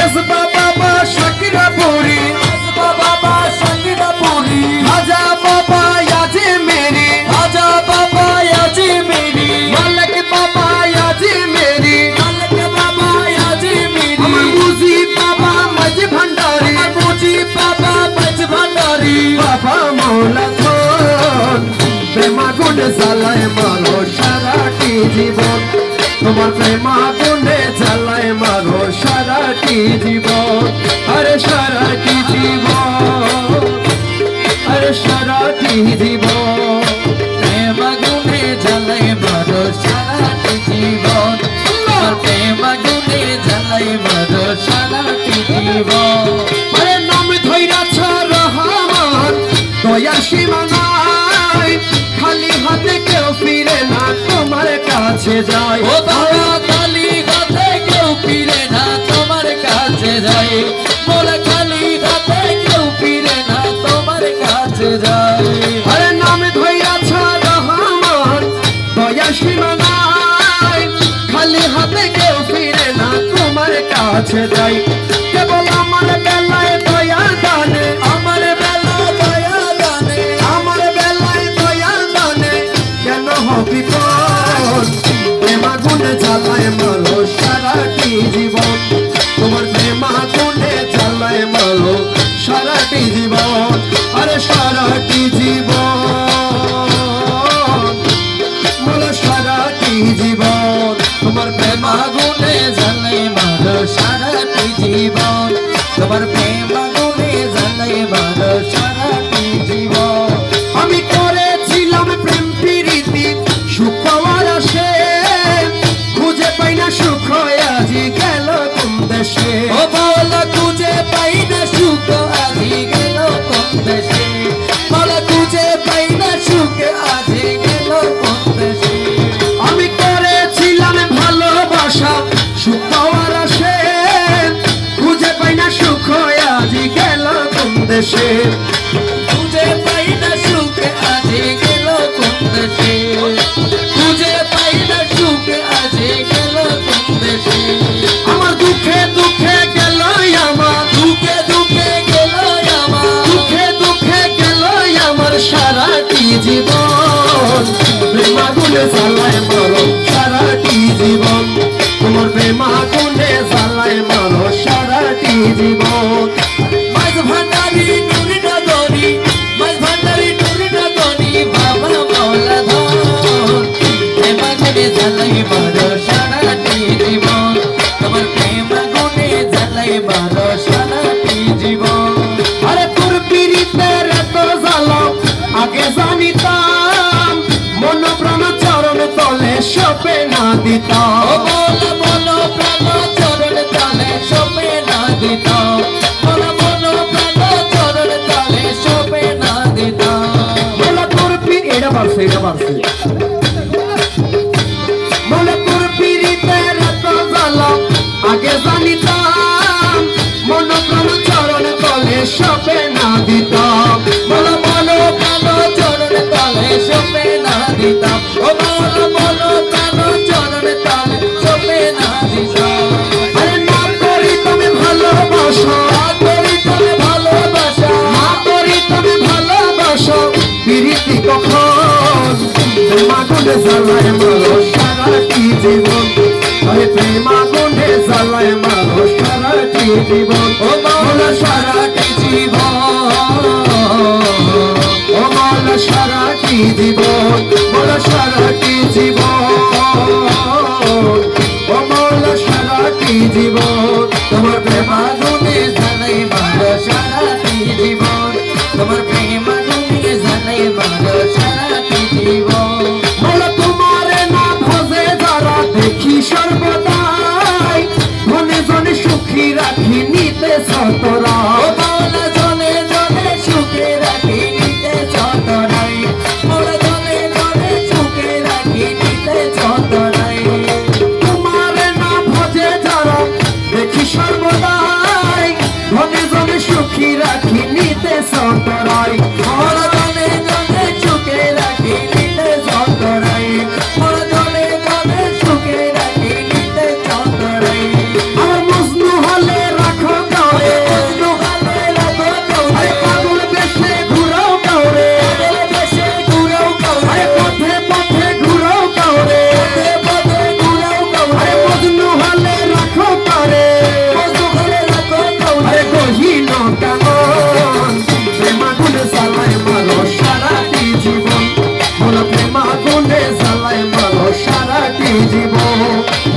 মেজবা বাবা শাকিরা পুরি। আসবা বাবা সঙ্গীরা পুরি। খাজা বাবা ইয়াজে মেরি। রাজা বাবা আজি মেরি। মালিক বাবা ইয়াজে মেরি। মালিক বাবা আজি মেরি। আমার বুঝি বাবা মাঝ ভান্ডারি। আমার বুঝি বাবা বাজ ভান্ডারি। বাবা মৌলা ধন প্রেমাগুনে জ্বালায় মারো সারাটি জীবন। তোমার মারো সারাটি জীবন আরে সারাটি জীবন আরে সারাটি জীবন প্রেম আগুনে জ্বালাই মারো সারাটি জীবন প্রেম আগুনে জ্বালাই মারো সারাটি জীবন আরে খালি হাতে কেউ ফিরে না, তোমার কাছে যায়। কাছে যাই দেশে। খুঁজে পাই না সুখ আজি গেল কোন দেশে খুঁজে পাই না সুখ আজি গেল কোন দেশে আমার দুঃখে দুঃখে গেল আমার। দুঃখে দুঃখে গেল আমার। দুঃখে দুঃখে গেল আমার সারাটি জীবন। প্রেমাগুনে জ্বালায় না দিতাম বলা প্রাণ চরণ তলে শোপে না দিতাম এটা পারছে তোর পিড়িতের এত জ্বালা। আগে জানিতাম মন প্রাণ চরণ তলে সপে না দিতাম বলো বলো প্রাণ চরণ তলে শোপে না দিতাম ও বলো বলো প্রেমাগুনে জ্বালায় মারো সারাটি জীবন? আরে প্রেমাগুনে জ্বালায় মারো সারাটি জীবন? ও মৌলা সারাটি জীবন ও মালা সারাটি জীবন? তোমার প্রেমা Oh,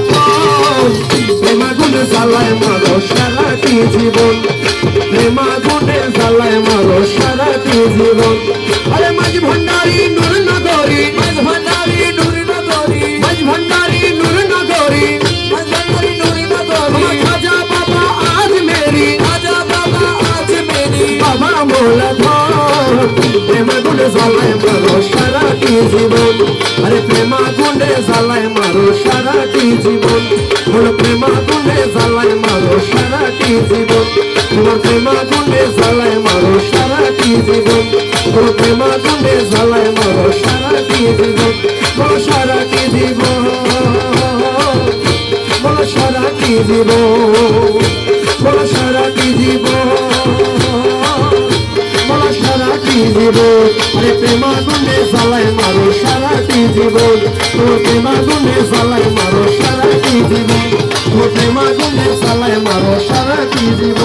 জ্বালা প্রেমাগুন জ্বালায় মারো সারাটি জীবন প্রেমাগুনে জ্বালায় মারো সারাটি জীবন আরে মাঝ ভণ্ডারি নূর নগরী মাঝ ভান্ডারি নুরি নগরী মাঝ ভণ্ডারি নূর নগরী মাঝ ভান্ডারি নুরি নগরী খাজা বাবা আজ মেরি রাজা বাবা আজ মেরি বাবা মোলা ধর প্রেমাগুনে জ্বালায় জ্বালায় মারো সারাটি জীবন? বলো প্রেমাগুনে জ্বালায় মারো সারাটি জীবন? তোমার প্রেমাগুনে জ্বালায় মারো সারাটি জীবন? বলো প্রেমাগুনে জ্বালায় মারো সারাটি জীবন? বলো সারাটি জীবন? বলো সারাটি জীবন? বলো সারাটি জীবন? জীবন আরে প্রেমা গুনে জ্বালায় মারো সারাটি জীবন তোর প্রেমা গুনে জ্বালায় মারো সারাটি জীবন তোর প্রেমা গুনে জ্বালায় মারো সারাটি জীবন